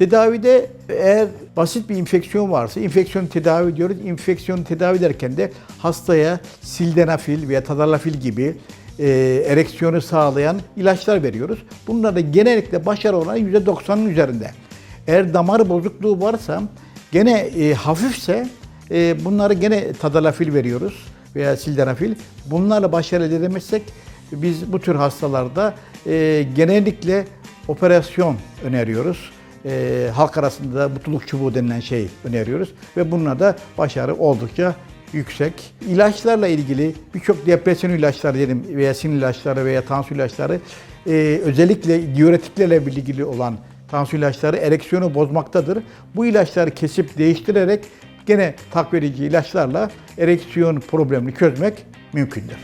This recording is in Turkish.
Tedavide eğer basit bir infeksiyon varsa infeksiyon tedavi diyoruz. İnfeksiyon tedavi ederken de hastaya sildenafil veya tadalafil gibi e, ereksiyonu sağlayan ilaçlar veriyoruz. Bunlar da genellikle başarı oranı %90'ın üzerinde. Eğer damar bozukluğu varsa gene e, hafifse e, bunları gene tadalafil veriyoruz veya sildenafil. Bunlarla başarı elde edemezsek biz bu tür hastalarda e, genellikle operasyon öneriyoruz. E, halk arasında mutluluk çubuğu denilen şey öneriyoruz ve bununla da başarı oldukça yüksek. İlaçlarla ilgili birçok depresyon ilaçları diyelim veya sinir ilaçları veya tansiyon ilaçları e, özellikle diüretiklerle ilgili olan tansiyon ilaçları ereksiyonu bozmaktadır. Bu ilaçları kesip değiştirerek gene takviye ilaçlarla ereksiyon problemini çözmek mümkündür.